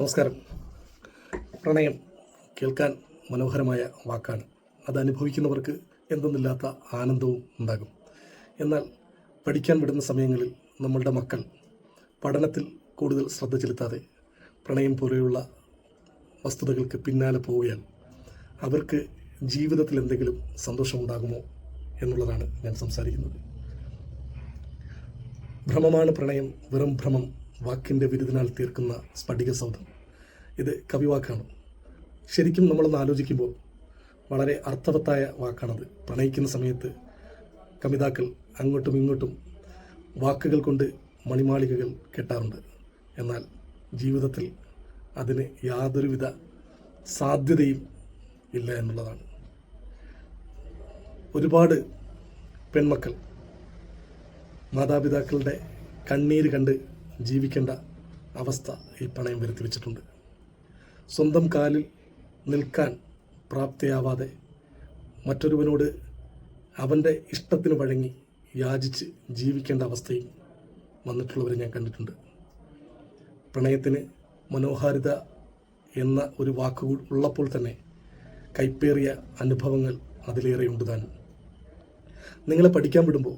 നമസ്കാരം. പ്രണയം കേൾക്കാൻ മനോഹരമായ വാക്കാണ്. അത് അനുഭവിക്കുന്നവർക്ക് എന്തെന്നില്ലാത്ത ആനന്ദവും ഉണ്ടാകും. എന്നാൽ പഠിക്കാൻ വിടുന്ന സമയങ്ങളിൽ നമ്മളുടെ മക്കൾ പഠനത്തിൽ കൂടുതൽ ശ്രദ്ധ ചെലുത്താതെ പ്രണയം പോലെയുള്ള വസ്തുതകൾക്ക് പിന്നാലെ പോവുകയാൽ അവർക്ക് ജീവിതത്തിൽ എന്തെങ്കിലും സന്തോഷമുണ്ടാകുമോ എന്നുള്ളതാണ് ഞാൻ സംസാരിക്കുന്നത്. ഭ്രമമാണ് പ്രണയം വെറും ഭ്രമം വാക്കിന്റെ വിരുദിനാൽ തീർക്കുന്ന സ്ഫടിക സൗധം. ഇത് കവിവാക്കാണ്. ശരിക്കും നമ്മളൊന്ന് ആലോചിക്കുമ്പോൾ വളരെ അർത്ഥവത്തായ വാക്കാണത്. പ്രണയിക്കുന്ന സമയത്ത് കവിതാക്കൾ അങ്ങോട്ടും ഇങ്ങോട്ടും വാക്കുകൾ കൊണ്ട് മണിമാളികകൾ കെട്ടാറുണ്ട്. എന്നാൽ ജീവിതത്തിൽ അതിന് യാതൊരുവിധ സാധ്യതയും ഇല്ല എന്നുള്ളതാണ്. ഒരുപാട് പെൺമക്കൾ മാതാപിതാക്കളുടെ കണ്ണീര് കണ്ട് ജീവിക്കേണ്ട അവസ്ഥ ഈ പണയം വരുത്തി വെച്ചിട്ടുണ്ട്. സ്വന്തം കാലിൽ നിൽക്കാൻ പ്രാപ്തിയാവാതെ മറ്റൊരുവനോട് അവന്റെ ഇഷ്ടത്തിന് വഴങ്ങി യാചിച്ച് ജീവിക്കേണ്ട അവസ്ഥയും വന്നിട്ടുള്ളവരെ ഞാൻ കണ്ടിട്ടുണ്ട്. പ്രണയത്തിന് മനോഹാരിത എന്ന ഒരു വാക്ക് ഉള്ളപ്പോൾ തന്നെ കൈപ്പേറിയ അനുഭവങ്ങൾ അതിലേറെയുണ്ട് താനും നിങ്ങളെ പഠിക്കാൻ വിടുമ്പോൾ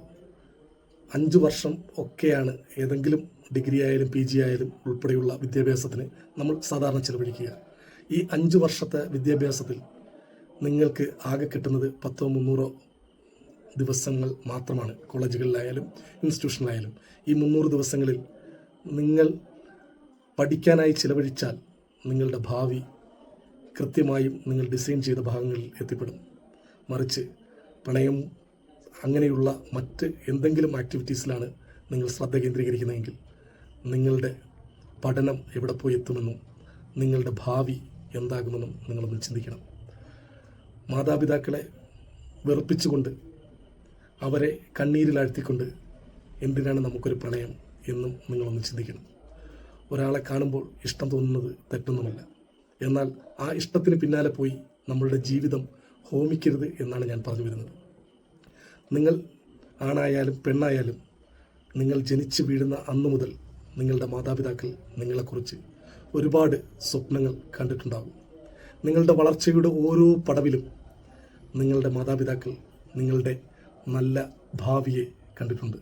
അഞ്ച് വർഷം ഒക്കെയാണ് ഏതെങ്കിലും ഡിഗ്രി ആയാലും പി ജി ആയാലും ഉൾപ്പെടെയുള്ള വിദ്യാഭ്യാസത്തിന് നമ്മൾ സാധാരണ ചിലവഴിക്കുക. ഈ അഞ്ച് വർഷത്തെ വിദ്യാഭ്യാസത്തിൽ നിങ്ങൾക്ക് ആകെ കിട്ടുന്നത് പത്തോ മുന്നൂറോ ദിവസങ്ങൾ മാത്രമാണ് കോളേജുകളിലായാലും ഇൻസ്റ്റിറ്റ്യൂഷനിലായാലും. ഈ മുന്നൂറ് ദിവസങ്ങളിൽ നിങ്ങൾ പഠിക്കാനായി ചിലവഴിച്ചാൽ നിങ്ങളുടെ ഭാവി കൃത്യമായും നിങ്ങൾ ഡിസൈൻ ചെയ്ത ഭാഗങ്ങളിൽ എത്തിപ്പെടും. മറിച്ച് പ്രണയം അങ്ങനെയുള്ള മറ്റ് എന്തെങ്കിലും ആക്ടിവിറ്റീസിലാണ് നിങ്ങൾ ശ്രദ്ധ കേന്ദ്രീകരിക്കുന്നതെങ്കിൽ നിങ്ങളുടെ പഠനം എവിടെ പോയി എത്തുമെന്നും നിങ്ങളുടെ ഭാവി എന്താകുമെന്നും നിങ്ങളൊന്ന് ചിന്തിക്കണം. മാതാപിതാക്കളെ വെറുപ്പിച്ചുകൊണ്ട് അവരെ കണ്ണീരിലാഴ്ത്തിക്കൊണ്ട് എന്തിനാണ് നമുക്കൊരു പ്രണയം എന്നും നിങ്ങളൊന്ന് ചിന്തിക്കണം. ഒരാളെ കാണുമ്പോൾ ഇഷ്ടം തോന്നുന്നത് തെറ്റൊന്നുമല്ല. എന്നാൽ ആ ഇഷ്ടത്തിന് പിന്നാലെ പോയി നമ്മളുടെ ജീവിതം ഹോമിക്കരുത് എന്നാണ് ഞാൻ പറഞ്ഞു വരുന്നത്. നിങ്ങൾ ആണായാലും പെണ്ണായാലും നിങ്ങൾ ജനിച്ചു വീഴുന്ന അന്നു മുതൽ നിങ്ങളുടെ മാതാപിതാക്കൾ നിങ്ങളെക്കുറിച്ച് ഒരുപാട് സ്വപ്നങ്ങൾ കണ്ടിട്ടുണ്ടാകും. നിങ്ങളുടെ വളർച്ചയുടെ ഓരോ പടവിലും നിങ്ങളുടെ മാതാപിതാക്കൾ നിങ്ങളുടെ നല്ല ഭാവിയെ കണ്ടിട്ടുണ്ട്.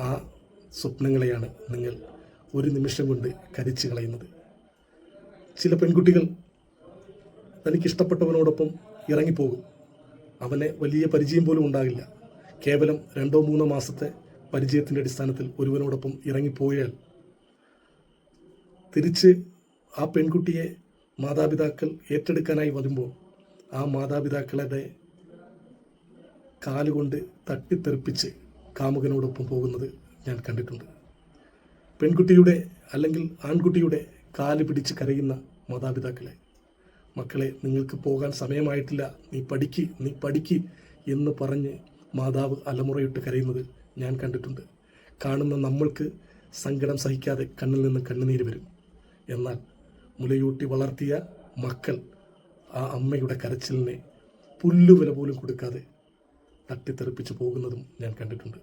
ആ സ്വപ്നങ്ങളെയാണ് നിങ്ങൾ ഒരു നിമിഷം കൊണ്ട് കരിച്ചു കളയുന്നത്. ചില പെൺകുട്ടികൾ തനിക്കിഷ്ടപ്പെട്ടവനോടൊപ്പം ഇറങ്ങിപ്പോകും. അവനെ വലിയ പരിചയം പോലും ഉണ്ടാകില്ല. കേവലം രണ്ടോ മൂന്നോ മാസത്തെ പരിചയത്തിന്റെ അടിസ്ഥാനത്തിൽ ഒരുവനോടൊപ്പം ഇറങ്ങിപ്പോയാൽ തിരിച്ച് ആ പെൺകുട്ടിയെ മാതാപിതാക്കൾ ഏറ്റെടുക്കാനായി വരുമ്പോൾ ആ മാതാപിതാക്കളുടെ കാലുകൊണ്ട് തട്ടിത്തെറിപ്പിച്ച് കാമുകനോടൊപ്പം പോകുന്നത് ഞാൻ കണ്ടിട്ടുണ്ട്. പെൺകുട്ടിയുടെ അല്ലെങ്കിൽ ആൺകുട്ടിയുടെ കാൽ പിടിച്ച് കരയുന്ന മാതാപിതാക്കളെ മക്കളെ നിങ്ങൾക്ക് പോകാൻ സമയമായിട്ടില്ല. നീ പഠിക്ക് നീ പഠിക്ക് എന്ന് പറഞ്ഞ് മാതാവ് അലമുറയിട്ട് കരയുന്നത് ഞാൻ കണ്ടിട്ടുണ്ട്. കാണുന്ന നമ്മൾക്ക് സങ്കടം സഹിക്കാതെ കണ്ണിൽ നിന്ന് കണ്ണുനീര് വരും. എന്നാൽ മുലയൂട്ടി വളർത്തിയ മക്കൾ ആ അമ്മയുടെ കരച്ചിലിനെ പുല്ലുവില പോലും കൊടുക്കാതെ തട്ടിത്തെറിപ്പിച്ച് പോകുന്നതും ഞാൻ കണ്ടിട്ടുണ്ട്.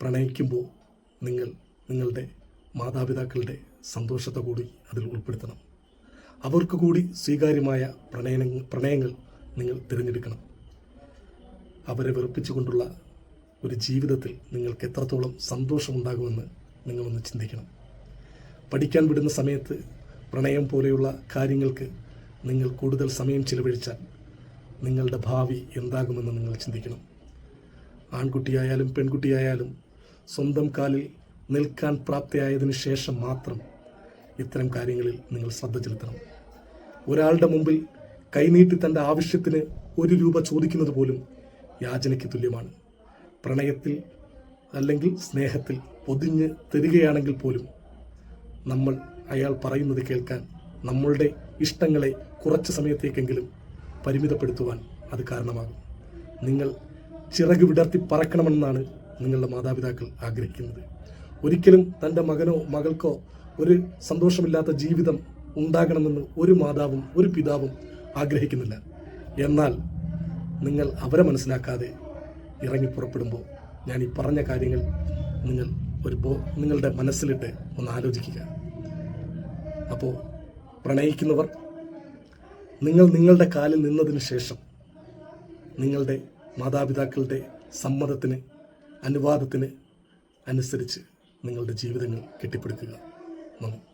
പ്രണയിക്കുമ്പോൾ നിങ്ങൾ നിങ്ങളുടെ മാതാപിതാക്കളുടെ സന്തോഷത്തെ കൂടി അതിൽ ഉൾപ്പെടുത്തണം. അവർക്ക് കൂടി സ്വീകാര്യമായ പ്രണയന പ്രണയങ്ങൾ നിങ്ങൾ തിരഞ്ഞെടുക്കണം. അവരെ വെറുപ്പിച്ചുകൊണ്ടുള്ള ഒരു ജീവിതത്തിൽ നിങ്ങൾക്ക് എത്രത്തോളം സന്തോഷമുണ്ടാകുമെന്ന് നിങ്ങളൊന്ന് ചിന്തിക്കണം. പഠിക്കാൻ വിടുന്ന സമയത്ത് പ്രണയം പോലെയുള്ള കാര്യങ്ങൾക്ക് നിങ്ങൾ കൂടുതൽ സമയം ചിലവഴിച്ചാൽ നിങ്ങളുടെ ഭാവി എന്താകുമെന്ന് നിങ്ങൾ ചിന്തിക്കണം. ആൺകുട്ടിയായാലും പെൺകുട്ടിയായാലും സ്വന്തം കാലിൽ നിൽക്കാൻ പ്രാപ്തിയായതിനു ശേഷം മാത്രം ഇത്തരം കാര്യങ്ങളിൽ നിങ്ങൾ ശ്രദ്ധ ചെലുത്തണം. ഒരാളുടെ മുമ്പിൽ കൈനീട്ടി തന്റെ ആവശ്യത്തിന് ഒരു രൂപ ചോദിക്കുന്നത് പോലും യാചനയ്ക്ക് തുല്യമാണ്. പ്രണയത്തിൽ അല്ലെങ്കിൽ സ്നേഹത്തിൽ പൊതിഞ്ഞ് തരികയാണെങ്കിൽ പോലും നമ്മൾ അയാൾ പറയുന്നത് കേൾക്കാൻ നമ്മളുടെ ഇഷ്ടങ്ങളെ കുറച്ച് സമയത്തേക്കെങ്കിലും പരിമിതപ്പെടുത്തുവാൻ അത് കാരണമാകും. നിങ്ങൾ ചിറക് വിടർത്തി പറക്കണമെന്നാണ് നിങ്ങളുടെ മാതാപിതാക്കൾ ആഗ്രഹിക്കുന്നത്. ഒരിക്കലും തന്റെ മകനോ മകൾക്കോ ഒരു സന്തോഷമില്ലാത്ത ജീവിതം ഉണ്ടാകണമെന്ന് ഒരു മാതാവും ഒരു പിതാവും ആഗ്രഹിക്കുന്നില്ല. എന്നാൽ നിങ്ങൾ അവരെ മനസ്സിലാക്കാതെ ഇറങ്ങി പുറപ്പെടുമ്പോൾ ഞാൻ ഈ പറഞ്ഞ കാര്യങ്ങൾ നിങ്ങൾ ബോ നിങ്ങളുടെ മനസ്സിലിട്ട് ഒന്ന് ആലോചിക്കുക. അപ്പോൾ പ്രണയിക്കുന്നവർ നിങ്ങൾ നിങ്ങളുടെ കാലിൽ നിന്നതിന് ശേഷം നിങ്ങളുടെ മാതാപിതാക്കളുടെ സമ്മതത്തിന് അനുവാദത്തിന് അനുസരിച്ച് നിങ്ങളുടെ ജീവിതങ്ങൾ കെട്ടിപ്പടുക്കുക. നന്ദി.